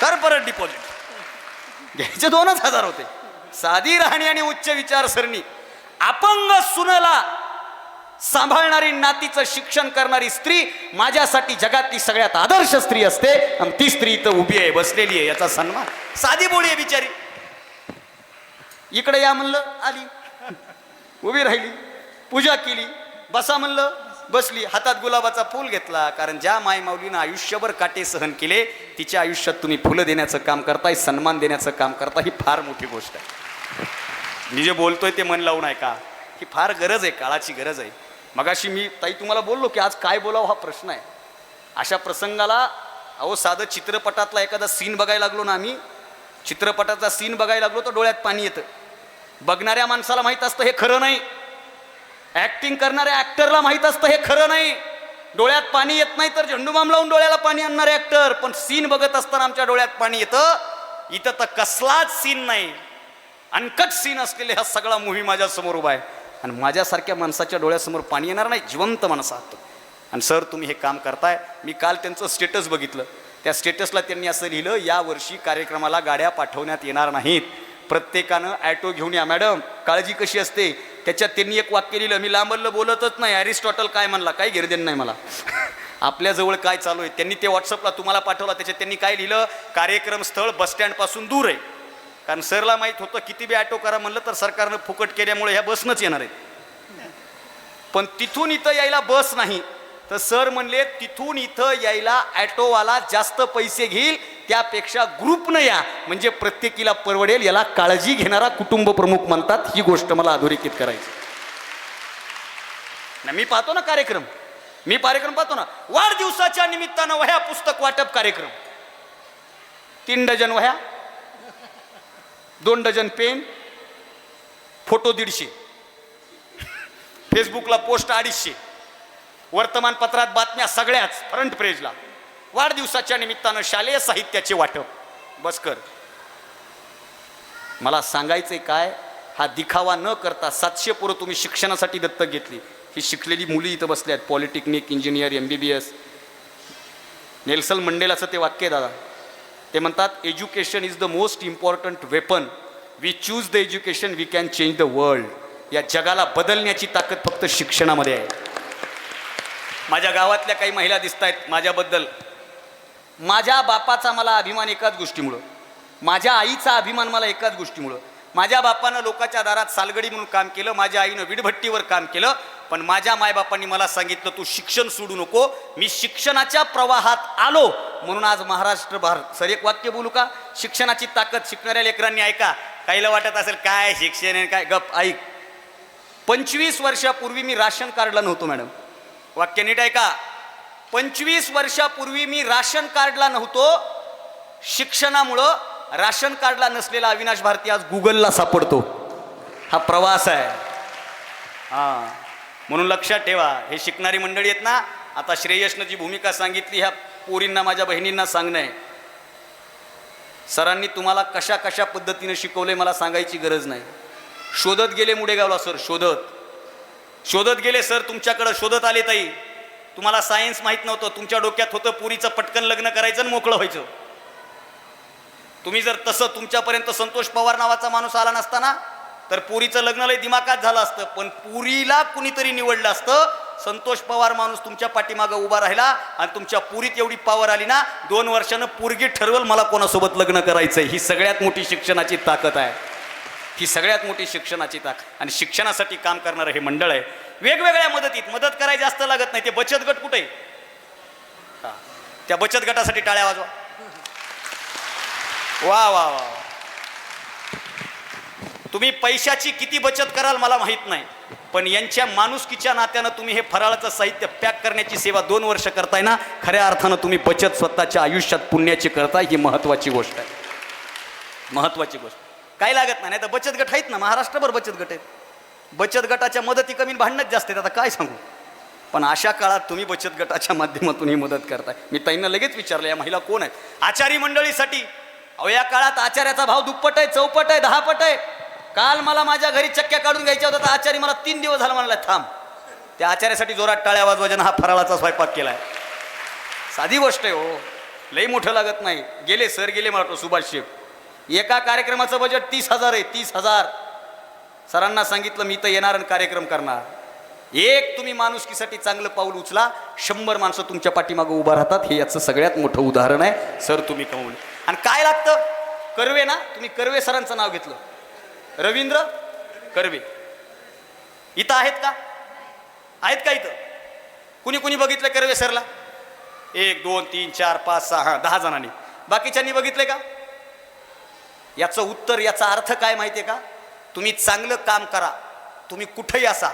कर परत डिपॉझिट घ्यायचे दोनच हजार होते. साधी राहणी आणि उच्च विचारसरणी. अपंग सुनला सांभाळणारी नातीचं शिक्षण करणारी स्त्री माझ्यासाठी जगातली सगळ्यात आदर्श स्त्री असते. आणि ती स्त्री इथं उभी आहे बसलेली आहे याचा सन्मान. साधी बोळी आहे बिचारी. इकडे या म्हणलं आली. उभी राहिली. पूजा केली. बसा म्हणलं बसली हातात गुलाबाचा फूल घेतला. कारण ज्या माय माऊलीनं आयुष्यभर काटे सहन केले तिच्या आयुष्यात तुम्ही फुलं देण्याचं काम करताय सन्मान देण्याचं काम करता ही फार मोठी गोष्ट आहे. मी जे बोलतोय ते मन लावून ऐका. ही फार गरज आहे काळाची गरज आहे. मगाशी मी ताई तुम्हाला बोललो की आज काय बोलावं हा प्रश्न आहे. अशा प्रसंगाला अहो साधं चित्रपटातला एखादा सीन बघायला लागलो ना आम्ही. चित्रपटाचा सीन बघायला लागलो तर डोळ्यात पाणी येतं. बघणाऱ्या माणसाला माहीत असतं हे खरं नाही. ऍक्टिंग करणाऱ्या ऍक्टरला माहीत असतं हे खरं नाही. डोळ्यात पाणी येत नाही तर झेंडूबाम लावून डोळ्याला पाणी आणणारे ऍक्टर पण सीन बघत असताना आमच्या डोळ्यात पाणी येतं. इथं तर कसलाच सीन नाही. अनकट सीन असलेले हा सगळा मूवी माझ्यासमोर उभा आहे. आणि माझ्यासारख्या माणसाच्या डोळ्यासमोर पाणी येणार नाही जिवंत माणसं आहात आणि सर तुम्ही हे काम करताय. मी काल त्यांचं स्टेटस बघितलं. त्या स्टेटसला त्यांनी असं लिहिलं यावर्षी कार्यक्रमाला गाड्या पाठवण्यात येणार नाहीत. प्रत्येकानं ॲटो घेऊन या. मॅडम काळजी कशी असते? त्याच्यात त्यांनी एक वाक्य लिहिलं मी लांबरलं बोलतच नाही. अरिस्टॉटल काय म्हणला? काही घेरदेन नाही मला. आपल्याजवळ काय चालू आहे? त्यांनी ते व्हॉट्सअपला तुम्हाला पाठवला. त्याच्यात त्यांनी काय लिहिलं? कार्यक्रम स्थळ बसस्टँडपासून दूर आहे. कारण सरला माहीत होतं किती बी ॲटो करा म्हणलं तर सरकारनं फुकट केल्यामुळे ह्या बसनंच येणार आहेत. पण तिथून इथं यायला बस नाही. तर सर म्हणले तिथून इथं यायला ॲटोवाला जास्त पैसे घेईल त्यापेक्षा ग्रुपनं या. म्हणजे प्रत्येकीला परवडेल याला काळजी घेणारा कुटुंब प्रमुख म्हणतात. ही गोष्ट मला अधोरेखित करायची. मी पाहतो ना कार्यक्रम. मी कार्यक्रम पाहतो ना. वाढदिवसाच्या निमित्तानं वह्या पुस्तक वाटप कार्यक्रम. तीन डझन वह्या दोन डझन पेन फोटो दीडशे. फेसबुकला पोस्ट अडीचशे. वर्तमानपत्रात बातम्या सगळ्याच फ्रंट पेजला वाढदिवसाच्या निमित्तानं शालेय साहित्याचे वाटप. बस कर. मला आहे काय? हा दिखावा न करता सातशे पोरं तुम्ही शिक्षणासाठी दत्तक घेतली. ही शिकलेली मुली इथं बसल्या आहेत. Polytechnic engineer M B B S Nelson मंडेलाचं ते वाक्य आहे दादा. ते म्हणतात education is the most important weapon we choose the education we can change the world या जगाला बदलण्याची ताकद फक्त शिक्षणामध्ये आहे. माझ्या गावातल्या काही महिला दिसत आहेत माझ्याबद्दल. माझ्या बापाचा मला अभिमान एकाच गोष्टीमुळं. माझ्या आईचा अभिमान मला एकाच गोष्टीमुळं. माझ्या बापानं लोकांच्या दारात सालगडी म्हणून काम केलं माझ्या आईनं विडभट्टीवर काम केलं पण माझ्या मायबापांनी मला सांगितलं तू शिक्षण सोडू नको मी शिक्षणाच्या प्रवाहात आलो. म्हणून आज महाराष्ट्र भारत सर एक वाक्य बोलू का? शिक्षणाची ताकद शिकणाऱ्या लेकरांनी ऐका. काहीला वाटत असेल काय शिक्षण आहे काय? गप ऐक. पंचवीस वर्षापूर्वी मी राशन कार्डला नव्हतो मॅडम. वाक्य नीट ऐका. पंचवीस वर्षापूर्वी मी राशन कार्डला नव्हतो. शिक्षणामुळं राशन कार्डला नसलेला अविनाश भारती आज गुगलला सापडतो. हा प्रवास आहे. हां. म्हणून लक्षात ठेवा हे शिकणारी मंडळी आहेत ना आता श्रेयसनं जी भूमिका सांगितली ह्या पोरींना माझ्या बहिणींना सांगणं आहे. सरांनी तुम्हाला कशा कशा पद्धतीने शिकवले मला सांगायची गरज नाही. शोधत गेले मुडेगावला सर शोधत. शोधत गेले सर तुमच्याकडं शोधत आले ताई. तुम्हाला सायन्स माहीत नव्हतं. तुमच्या डोक्यात होतं पुरीचं पटकन लग्न करायचं आणि मोकळं व्हायचं. तुम्ही जर तसं तुमच्यापर्यंत संतोष पवार नावाचा माणूस आला नसताना तर पुरीचं लग्न लय दिमाकात झालं असतं. पण पुरीला कुणीतरी निवडलं असतं. संतोष पवार माणूस तुमच्या पाठीमागं उभा राहिला आणि तुमच्या पुरीत एवढी पावर आली ना दोन वर्षानं पुरगी ठरवल मला कोणासोबत लग्न करायचंय. ही सगळ्यात मोठी शिक्षणाची ताकद आहे. ही सगळ्यात मोठी शिक्षणाची ताक. आणि शिक्षणासाठी काम करणारं हे मंडळ आहे. वेगवेगळ्या मदतीत मदत करायला जास्त लागत नाही. ते बचत गट कुठे? आहे? त्या बचत गटासाठी टाळ्या वाजवा. वा वा वा तुम्ही पैशाची किती बचत कराल मला माहीत नाही. पण यांच्या माणुसकीच्या नात्यानं तुम्ही हे फराळाचं साहित्य पॅक करण्याची सेवा दोन वर्ष करताय ना? खऱ्या अर्थानं तुम्ही बचत स्वतःच्या आयुष्यात पुण्याची करताय ही महत्वाची गोष्ट आहे. महत्वाची गोष्ट. काही लागत नाही नाही तर बचत गट आहेत ना महाराष्ट्रभर बचत गट आहेत. बचत गटाच्या मदती कमी भांडणच जास्त आहेत आता काय सांगू? पण अशा काळात तुम्ही बचत गटाच्या माध्यमातून ही मदत करताय. मी ताईंना लगेच विचारलं या महिला कोण आहेत? आचारी मंडळीसाठी. अहो या काळात आचार्याचा भाव दुप्पट आहे चौपट आहे दहापट आहे. काल मला माझ्या घरी चक्क्या काढून घ्यायच्या होत्या तर आचारी मला तीन दिवस झाला म्हणाला थांब. त्या आचार्यासाठी जोरात टाळ्या वाजवायच्या हा फराळाचा स्वयंपाक केलाय. साधी गोष्ट आहे हो. लई मोठं लागत नाही. गेले सर गेले मला वाटतं सुभाष शेख एका कार्यक्रमाचं बजेट तीस हजार आहे तीस हजार. सरांना सांगितलं मी तर येणार आणि कार्यक्रम करणार. एक तुम्ही माणुसकीसाठी चांगलं पाऊल उचला शंभर माणसं तुमच्या पाठीमागं उभा राहतात. हे याचं सगळ्यात मोठं उदाहरण आहे. सर तुम्ही कमवले आणि काय लागतं? कर्वे ना तुम्ही कर्वे सरांचं नाव घेतलं. रवींद्र कर्वे. इथं आहेत का? आहेत का इथं? कुणी कुणी बघितलं कर्वे सरला? एक दोन तीन चार पाच सहा दहा जणांनी. बाकीच्यांनी बघितले का? याचं उत्तर याचा अर्थ काय माहिती आहे का? तुम्ही चांगलं काम करा. तुम्ही कुठेही असा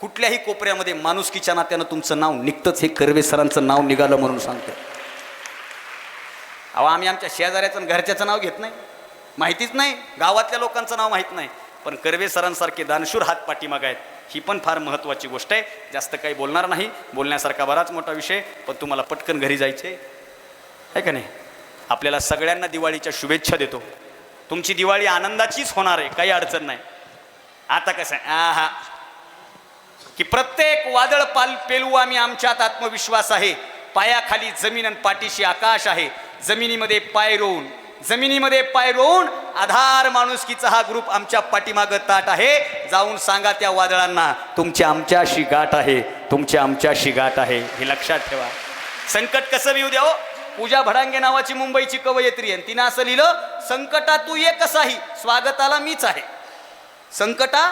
कुठल्याही कोपऱ्यामध्ये माणुसकीच्या नात्यानं तुमचं नाव निघतंच. हे कर्वे सरांचं नाव निघालं म्हणून सांगतो अहो आम्ही आमच्या शेजाऱ्याचं आणि घरच्याचं नाव घेत नाही. माहितीच नाही. गावातल्या लोकांचं नाव माहीत नाही. पण कर्वे सरांसारखे दानशूर हात पाठीमाग आहेत. ही पण फार महत्त्वाची गोष्ट आहे. जास्त काही बोलणार नाही. बोलण्यासारखा बराच मोठा विषय पण तुम्हाला पटकन घरी जायचे आहे का नाही? आपल्याला सगळ्यांना दिवाळीच्या शुभेच्छा देतो. तुमची दिवाळी आनंदाचीच होणार आहे काही अडचण नाही. आता कसं आहे? हा की प्रत्येक वादळ पाल पेलू आम्ही आमच्यात आत्मविश्वास आहे. पायाखाली जमीन आणि पाठीशी आकाश आहे. जमिनीमध्ये पाय रोवून जमिनीमध्ये पाय रोवून आधार माणुसकीचा हा ग्रुप आमच्या पाठीमागं ताट आहे. जाऊन सांगा त्या वादळांना तुमच्या आमच्याशी गाठ आहे तुमच्या आमच्याशी गाठ आहे. हे लक्षात ठेवा. संकट कसं येऊ द्या हो. पूजा भडांगे नावाची मुंबईची कवयित्री आहे. तिनं असं लिहिलं संकटा तू ये कसाही स्वागताला मीच आहे. संकटा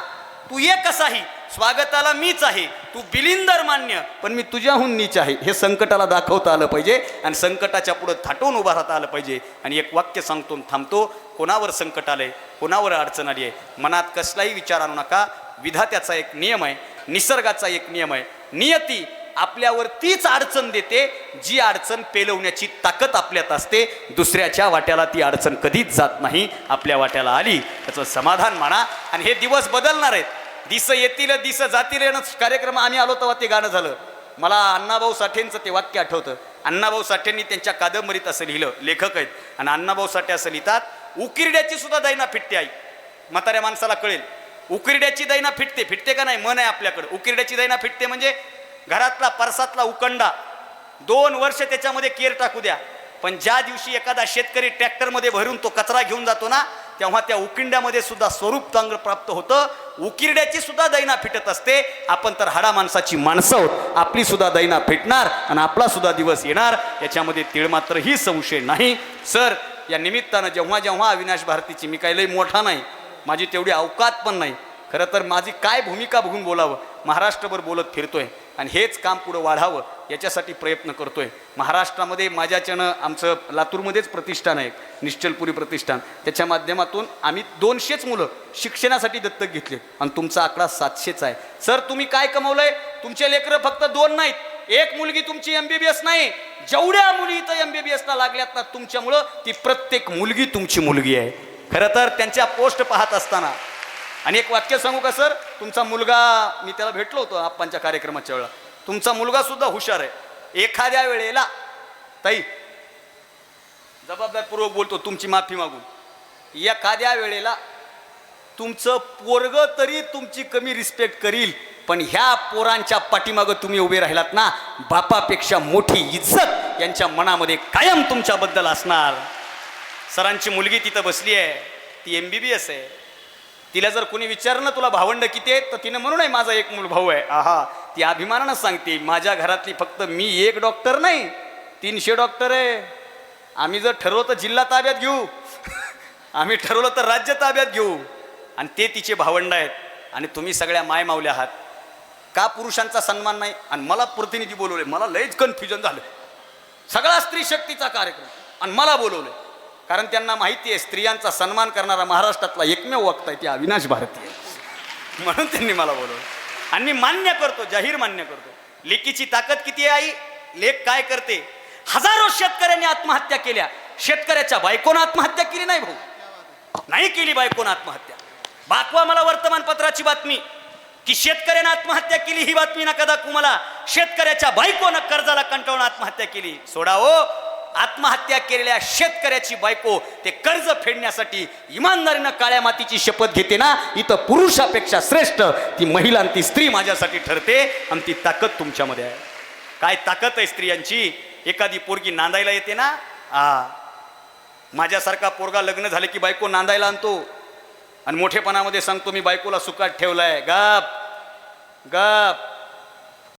तू ये कसाही स्वागताला मीच आहे. तू बिलिंदर मान्य पण मी तुझ्याहून नीच आहे. हे संकटाला दाखवता आलं पाहिजे आणि संकटाच्या पुढं थाटून उभा राहता आलं पाहिजे. आणि एक वाक्य सांगतो थांबतो कोणावर संकट आलंय कोणावर अडचण आली आहे? मनात कसलाही विचार आणू नका. विधात्याचा एक नियम आहे निसर्गाचा एक नियम आहे. नियती आपल्यावर तीच अडचण देते जी अडचण पेलवण्याची ताकद आपल्यात असते. दुसऱ्याच्या वाट्याला ती अडचण कधीच जात नाही. आपल्या वाट्याला आली त्याचं समाधान म्हणा आणि हे दिवस बदलणार आहेत. दिस येतील दिस जातील कार्यक्रम आम्ही आलो तेव्हा ते गाणं झालं. मला अण्णाभाऊ साठेंचं ते वाक्य आठवतं. अण्णाभाऊ साठेंनी त्यांच्या कादंबरीत असं लिहिलं लेखक आहेत. आणि अण्णाभाऊ साठे असं लिहितात उकिरड्याची सुद्धा दैना फिटते आई. म्हाताऱ्या माणसाला कळेल. उकिरड्याची दैना फिटते. फिटते का नाही? मन आहे आपल्याकडे. उकिरड्याची दैना फिटते म्हणजे घरातला परसातला उकंडा. दोन वर्ष त्याच्यामध्ये केर टाकू द्या. पण ज्या दिवशी एखादा शेतकरी ट्रॅक्टरमध्ये भरून तो कचरा घेऊन जातो ना तेव्हा त्या उकिंड्यामध्ये सुद्धा स्वरूप चांगलं प्राप्त होतं. उकिरड्याची सुद्धा दैना फिटत असते. आपण तर हाडा माणसाची माणसं आहोत. आपली सुद्धा दैना फिटणार आणि आपला सुद्धा दिवस येणार. याच्यामध्ये तीळ मात्र ही संशय नाही. सर या निमित्तानं जेव्हा जेव्हा अविनाश भारतीची मी काही लई मोठा नाही माझी तेवढी अवकात पण नाही. खरं तर माझी काय भूमिका बघून बोलावं? महाराष्ट्रभर बोलत फिरतोय. आणि हेच काम पुढं वाढावं याच्यासाठी प्रयत्न करतोय. महाराष्ट्रामध्ये माझ्याच्यानं आमचं लातूरमध्येच प्रतिष्ठान आहे निश्चलपुरी प्रतिष्ठान. त्याच्या माध्यमातून आम्ही दोनशेच मुलं शिक्षणासाठी दत्तक घेतले आणि तुमचा आकडा सातशेच आहे. सर तुम्ही काय कमवलंय? तुमचे लेकरं फक्त दोन नाहीत. एक मुलगी तुमची एमबीबीएस नाही. जेवढ्या मुली इथं एमबीबीएसला लागल्यात ना तुमच्यामुळं ती प्रत्येक मुलगी तुमची मुलगी आहे. खरं तर त्यांच्या पोस्ट पाहत असताना आणि एक वाक्य सांगू का सर? तुमचा मुलगा मी त्याला भेटलो होतो आप्पांच्या कार्यक्रमाच्या वेळेला. तुमचा मुलगा सुद्धा हुशार आहे. एखाद्या वेळेला ताई जबाबदारपूर्वक बोलतो तुमची माफी मागून. एखाद्या वेळेला तुमचं पोरग तरी तुमची कमी रिस्पेक्ट करील पण ह्या पोरांच्या पाठीमागं तुम्ही उभे राहिलात ना बापापेक्षा मोठी इज्जत यांच्या मनामध्ये कायम तुमच्याबद्दल असणार. सरांची मुलगी तिथं बसली आहे ती एम बी बी एस आहे. तिला जर कोणी विचारलं ना तुला भावंड किती आहेत? तर तिनं म्हणून आहे माझा एक मूल भाऊ आहे. आहा. ती अभिमानानं सांगते माझ्या घरातली फक्त मी एक डॉक्टर नाही तीनशे डॉक्टर आहे. आम्ही जर ठरवलं तर जिल्हा ताब्यात घेऊ आम्ही ठरवलं तर राज्य ताब्यात घेऊ. आणि ते तिचे भावंड आहेत. आणि तुम्ही सगळ्या माय मावल्या आहात. का पुरुषांचा सन्मान नाही? आणि मला प्रतिनिधी बोलवले मला लयच कन्फ्युजन झालं सगळा स्त्री शक्तीचा कार्यक्रम. आणि मला बोलवलं कारण त्यांना माहिती आहे स्त्रियांचा सन्मान करणारा महाराष्ट्रातला एकमेव वक्ता आहे ती अविनाश भारती आहे म्हणून त्यांनी मला बोलवलं. आणि मी मान्य करतो जाहीर मान्य करतो. लेकीची ताकद किती आहे आई? लेख काय करते? हजारो शेतकऱ्यांनी आत्महत्या केल्या. शेतकऱ्याच्या बायकोनं आत्महत्या केली नाही भाऊ. नाही केली बायकोनं आत्महत्या. बातवा मला वर्तमानपत्राची बातमी. की शेतकऱ्यानं आत्महत्या केली ही बातमी नका दाखवू मला. शेतकऱ्याच्या बायकोनं कर्जाला कंटाळून आत्महत्या केली. सोडा हो. आत्महत्या केलेल्या शेतकऱ्याची बायको ते कर्ज फेडण्यासाठी इमानदारीनं काळ्या मातीची शपथ घेते ना इथं पुरुषापेक्षा श्रेष्ठ ती महिला आणि ती स्त्री माझ्यासाठी ठरते आणि ती ताकद तुमच्यामध्ये आहे. काय ताकद आहे स्त्रियांची? एखादी पोरगी नांदायला येते ना? आ माझ्यासारखा पोरगा लग्न झाले की बायको नांदायला आणतो. आणि मोठेपणामध्ये सांगतो मी बायकोला सुकात ठेवलाय. गप गप.